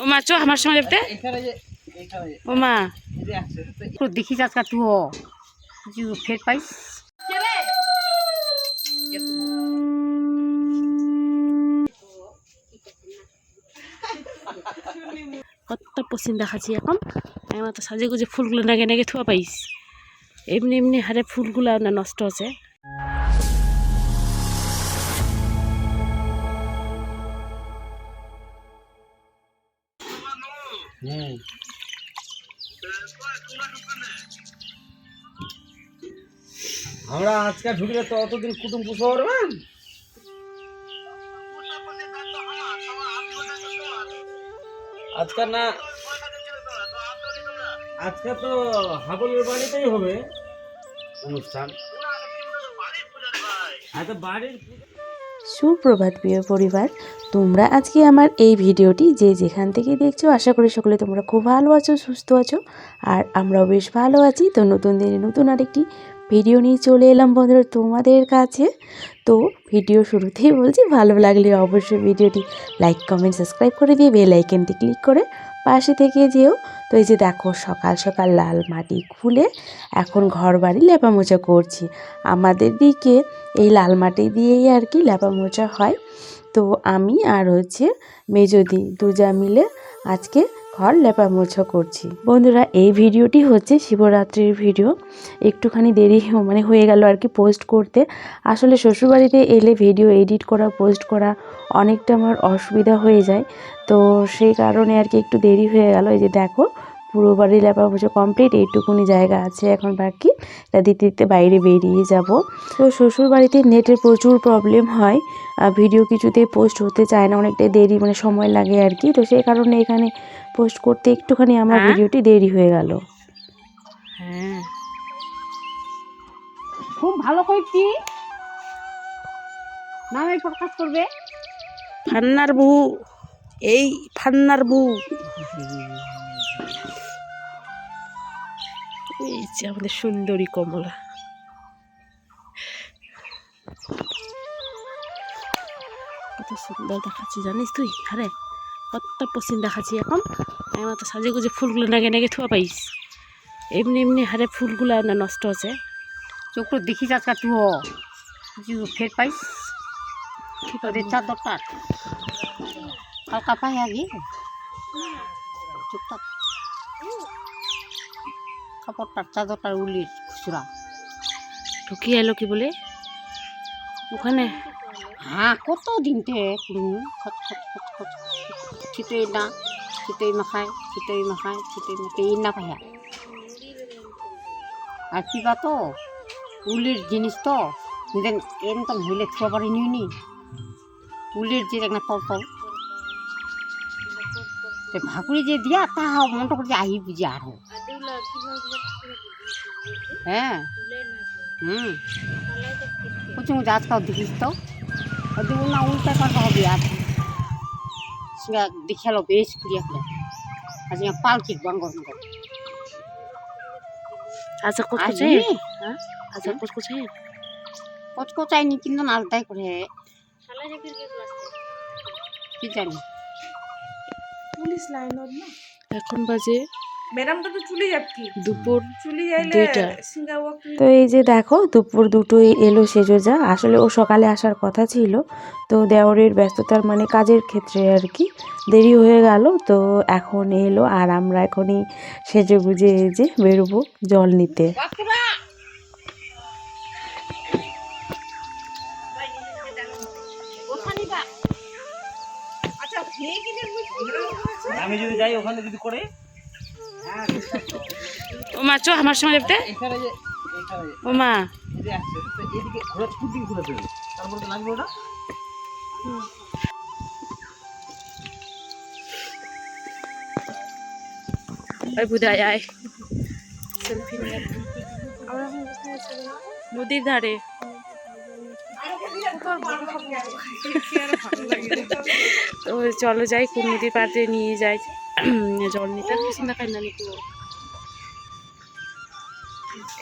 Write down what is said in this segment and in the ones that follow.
ও মা চো আমার সঙ্গে দেখতে ও মা। তো দেখিস আজকাল তুই কিছু ফের পাইস। কত পছন্দ দেখাচ্ছি এখন। আমার তো সাজে গুজে ফুলগুলো নাগে নাগে থুয়া পাইস। এমনি এমনি হারে ফুলগুলো না নষ্ট হচ্ছে আমরা আজকে ঢুকলে তো অতদিন কুটুম পুষো পারবেন আজকে না আজকে তো হাবলের বাড়িতেই হবে অনুষ্ঠান। আচ্ছা বাড়ির সুপ্রভাত প্রিয় পরিবার তোমরা আজকে আমার এই ভিডিওটি যে যেখান থেকে দেখছ, আশা করি সকলে তোমরা খুব ভালো আছো, সুস্থ আছো। আর আমরাও বেশ ভালো আছি। তো নতুন দিনে নতুন আরেকটি ভিডিও নিয়ে চলে এলাম বন্ধুরা তোমাদের কাছে। তো ভিডিও শুরুতেই বলছি, ভালো লাগলে অবশ্যই ভিডিওটি লাইক কমেন্ট সাবস্ক্রাইব করে দিয়ে বেল আইকনটি ক্লিক করে পাশে থেকে যেও। তো এই যে দেখো, সকাল সকাল লাল মাটি খুলে এখন ঘর বাড়ি লেপামোচা করছি। আমাদের দিকে এই লাল মাটি দিয়েই আর কি লেপা মোছা হয়। তো আমি আর হচ্ছে মেজদি দুজা মিলে আজকে ঘর লেপা মোছা করছি। বন্ধুরা, এই ভিডিওটি হচ্ছে শিবরাত্রির ভিডিও। একটুখানি দেরি মানে হয়ে গেল আর কি পোস্ট করতে। আসলে শ্বশুরবাড়িতে এলে ভিডিও এডিট করা পোস্ট করা অনেকটা আমার অসুবিধা হয়ে যায়। তো সেই কারণে আর কি একটু দেরি হয়ে গেল। এই যে দেখো, পুরো বাড়ি লেপা কমপ্লিট এইটুকুনি জায়গা আছে এখন বাকি। তা দিতে দিতে বাইরে বেরিয়ে যাব। তো শ্বশুর বাড়িতে নেটের প্রচুর প্রবলেম হয় আর ভিডিও কিছুতে পোস্ট হতে চায় না, অনেকটাই দেরি মানে সময় লাগে আর কি। তো সেই কারণে এখানে পোস্ট করতে একটুখানি আমার হ্যাঁ? ভিডিওটি দেরি হয়ে গেল। হ্যাঁ। খুব ভালো করছি। নামে প্রকাশ করবে। ফান্নার বউ এই ফান্নার বউ। এই যে আমাদের সুন্দরী কমলা। কত সুন্দর দেখাচ্ছে জানিস তুই? আরে। কত পছন্দ দেখাচ্ছি এখন। আমার তো সাজে গুজে ফুলগুলো নাগে নাগে থুয়া পাইস। এমনি এমনি হারে ফুলগুলো না নষ্ট হচ্ছে। চোখ তো দেখিস আজকাল তুই কিছু ফের পাইস? ওদের করবি? চাদরটা হালকা পাই আগে। চুপচাপ। কাপড়টার চাদরটার উলির খুচরা। ঢুকিয়ে এলো কি বলে? ওখানে। হ্যাঁ কত দিনতে কুড়ুম? খচ খচ খচ খচ। ছিটই না ছিটই মাখায় ছিটই মাখায় ছিটই মাখায় এই না পাইয়া আর কিবা তো উলির জিনিস তো যেন এরকম হইলে থুয়া পারি নিও নি উলির যে একটা তল তল সে ভাকুরি যে দিয়া তা মনটা করছে আহি বুঝি আর হ্যাঁ হুম কুচু মুচু আজকাল দেখিস তো না উল্টা করা হবে আর সিঙ্গা দেখাল বেশ ক্রিয়া করে আর সিঙ্গা পালকি বাঙ্গর মতো আচ্ছা আজ কুচকুচে কত কুচকুচে কচকচাইনি কিন্তু আলতাই করে। কি জানি? পুলিশ লাইনত না? এখন বাজে ম্যাডামটা তো চলে যাচ্ছি। দুপুর চলে যাইলে তো এই যে দেখো দুপুর দুটোই এলো সেজোজা আসলে ও সকালে আসার কথা ছিল। তো দেওরের ব্যস্ততার মানে কাজের ক্ষেত্রে আর কি। দেরি হয়ে গেল তো এখন এলো আর আমরা এখনই সেজে গুজে এই যে বেরোবো জল নিতে। আচ্ছা আমি যদি যাই ওখানে যদি করে ও মা চো আমার সঙ্গে যে ও মা নদীর ধারে। তো চলো যাই নদীর পাড়ে নিয়ে যাই। না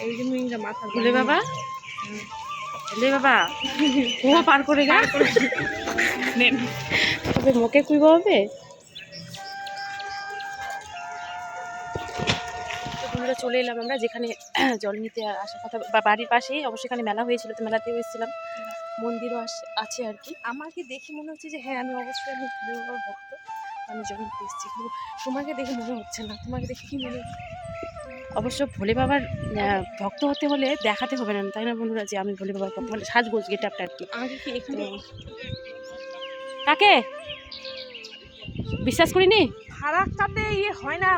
এই যে মিঙ্গা মাথা বাবা? বাবা? পার করে গা তবে মুখে কুইব হবে? বন্ধুরা চলে এলাম আমরা যেখানে জল নিতে আসার কথা। বা বাড়ির পাশেই অবশ্যই এখানে মেলা হয়েছিল তো মেলাতেও এসেছিলাম। মন্দিরও আছে আর কি। আমাকে দেখে মনে হচ্ছে যে হ্যাঁ আমি অবশ্যই আমি ভক্ত আমি জল নিতে এসেছি কিন্তু তোমাকে দেখে মনে হচ্ছে না। তোমাকে দেখে কি মনে হচ্ছে? অবশ্য ভোলে বাবার ভক্ত হতে হলে দেখাতে হবে না তাই না বন্ধুরা যে আমি ভোলে বাবার মানে সাজগোজ গেট আপটা আর কি। আমাকে কি এখানে কাকে? বিশ্বাস করিনি? ফারাকটাতে ইয়ে হয় না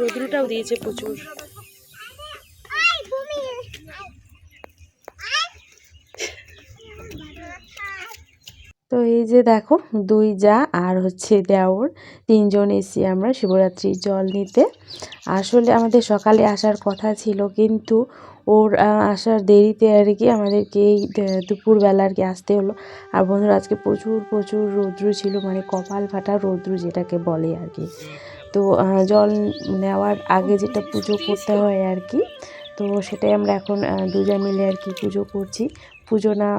রোদ্রুটাও দিয়েছে প্রচুর। তো এই যে দেখো, দুই যা আর হচ্ছে দেওর, তিনজন এসি আমরা শিবরাত্রির জল নিতে। আসলে আমাদের সকালে আসার কথা ছিল, কিন্তু ওর আসার দেরিতে আর কি আমাদেরকে এই দুপুরবেলা আর কি আসতে হলো। আর বন্ধুরা, আজকে প্রচুর প্রচুর রৌদ্র ছিল মানে কপাল ফাটা রৌদ্র যেটাকে বলে আর কি। তো জল নেওয়ার আগে যেটা পুজো করতে হয় আর কি, তো সেটাই আমরা এখন দুজা মিলে আর কি পুজো করছি। পুজো না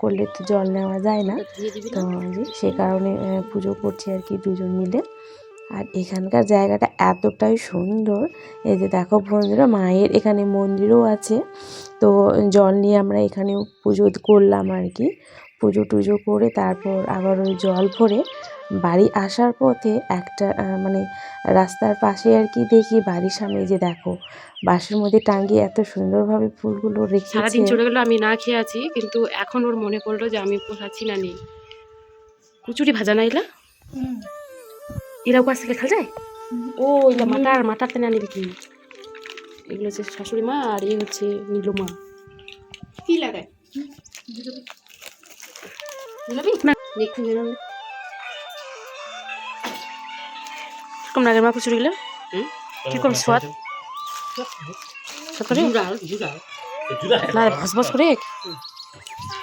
করলে তো জল নেওয়া যায় না। তো সে কারণে পুজো করছি আর কি দুজন মিলে। আর এখানকার জায়গাটা এতটাই সুন্দর। এই যে দেখো বন্ধুরা মায়ের এখানে মন্দিরও আছে। তো জল নিয়ে আমরা এখানেও পুজো করলাম আর কি। পুজো টুজো করে তারপর আবার ওই জল ভরে বাড়ি আসার পথে একটা মানে রাস্তার পাশে আর কি দেখি বাড়ির সামনে যে দেখো বাঁশের মধ্যে টাঙ্গিয়ে এত সুন্দরভাবে ফুলগুলো রেখেছে। সারাদিন চলে গেলো আমি না খেয়ে আছি কিন্তু এখন ওর মনে পড়ল যে আমি পোষাচ্ছি না নেই। কুচুরি ভাজা না এলা এরা উপাস থেকে খাল যায়? ও এলা মাটার মাটার তেনে আনি কি? এগুলো হচ্ছে শাশুড়ি মা আর এই হচ্ছে নীলু মা কি লাগায়? বুঝলাবি না দেখুন যেরকম কম লাগে মা কুচুরিগুলো কীরকম স্বাদ না ভস ভস করে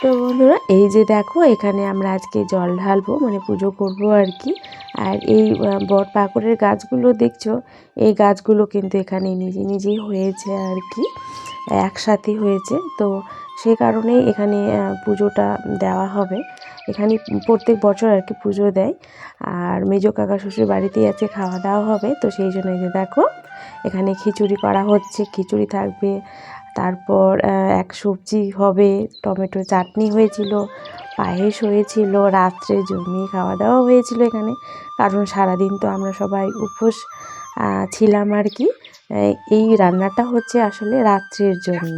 তো বন্ধুরা এই যে দেখো এখানে আমরা আজকে জল ঢালবো মানে পুজো করব আর কি। আর এই বট পাকড়ের গাছগুলো দেখছ এই গাছগুলো কিন্তু এখানে নিজে নিজেই হয়েছে আর কি একসাথে হয়েছে। তো সে কারণেই এখানে পুজোটা দেওয়া হবে। এখানে প্রত্যেক বছর আর কি পুজো দেয়। আর মেজো কাকা শ্বশুর বাড়িতেই আছে খাওয়া দাওয়া হবে, তো সেই জন্য যে দেখো, এখানে খিচুড়ি করা হচ্ছে। খিচুড়ি থাকবে, তারপর এক সবজি হবে টমেটো চাটনি হয়েছিল, পায়েস হয়েছিল, রাত্রে জমিয়ে খাওয়া দাওয়া হয়েছিল এখানে। কারণ সারাদিন তো আমরা সবাই উপোস ছিলাম আর কি। এই রান্নাটা হচ্ছে আসলে রাত্রের জন্য।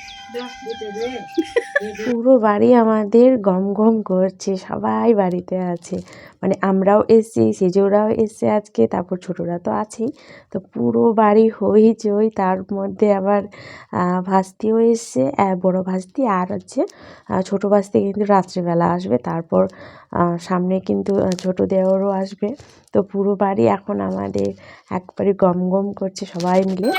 পুরো বাড়ি আমাদের গম গম করছে, সবাই বাড়িতে আছে। মানে আমরাও এসছি, সেজোরাও এসছে আজকে, তারপর ছোটরা তো আছেই। তো পুরো বাড়ি হই চই তার মধ্যে আবার ভাস্তিও এসছে বড় ভাস্তি আর হচ্ছে ছোট ভাস্তি কিন্তু রাত্রিবেলা আসবে, তারপর সামনে কিন্তু ছোট দেওরও আসবে। তো পুরো বাড়ি এখন আমাদের একবারে গম গম করছে সবাই মিলে।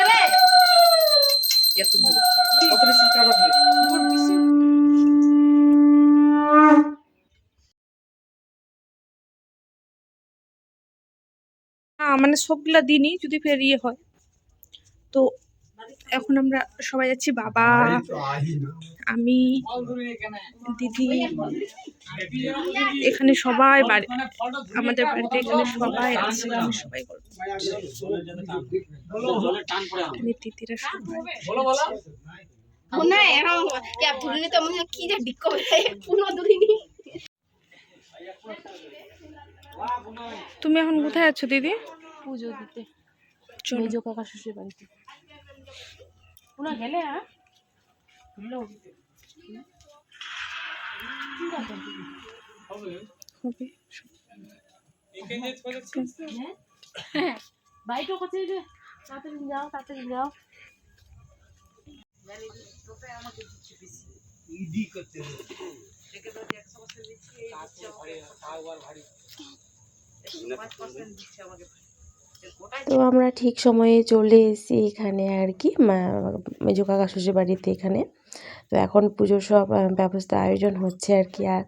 মানে সবগুলা দিনই যদি ফের ইয়ে হয়। তো এখন আমরা সবাই যাচ্ছি বাবা আমি দিদি এখানে সবাই বাড়ি আমাদের বাড়িতে এখানে সবাই আছে আমি সবাই দিদিরা সবাই। হয় পুরো তুমি এখন কোথায় আছো দিদি? পুজো দিতে। চলো। মেজো কাকা শ্বশুর বাড়িতে। গেলে হ্যাঁ? হবে। বাইকও করছে যে তাড়াতাড়ি যাও তাড়াতাড়ি যাও। তো আমরা ঠিক সময়ে চলে এসেছি এখানে আর কি মেজো কাকা শ্বশুর বাড়িতে এখানে। তো এখন পুজোর সব ব্যবস্থা আয়োজন হচ্ছে আর কি আর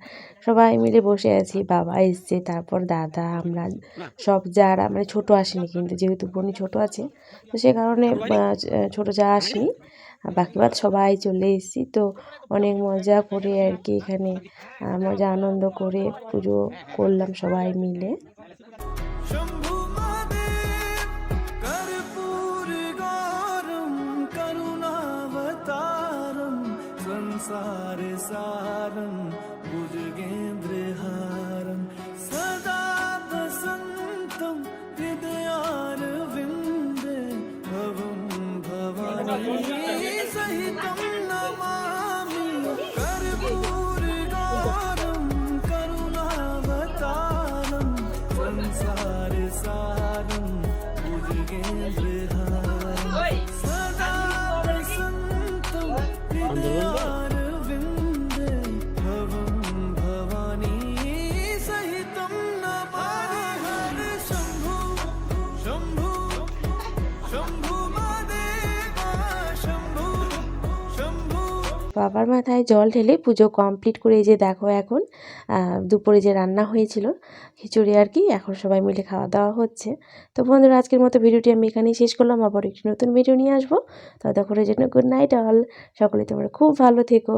সবাই মিলে বসে আছি। বাবা এসছে তারপর দাদা আমরা সব যারা মানে ছোট আসেনি কিন্তু যেহেতু বোনই ছোট আছে তো সে কারণে ছোট যা আসেনি বাকি বাদ সবাই চলে এসেছি তো অনেক মজা করে আর কি এখানে আহ, মজা আনন্দ করে পুজো করলাম সবাই মিলে कर्पूरगारं करुणावतारं संसारसारं भुजगेन्द्रहारं বাবার মাথায় জল ঢেলে পুজো কমপ্লিট করে যে দেখো এখন দুপুরে যে রান্না হয়েছিল, খিচুড়ি আর কি, এখন সবাই মিলে খাওয়া দাওয়া হচ্ছে। তো বন্ধুরা, আজকের মতো ভিডিওটি আমি এখানেই শেষ করলাম। আবার একটি নতুন ভিডিও নিয়ে আসব। ততক্ষণের জন্য গুড নাইট অল সকলে তোমরা খুব ভালো থেকো।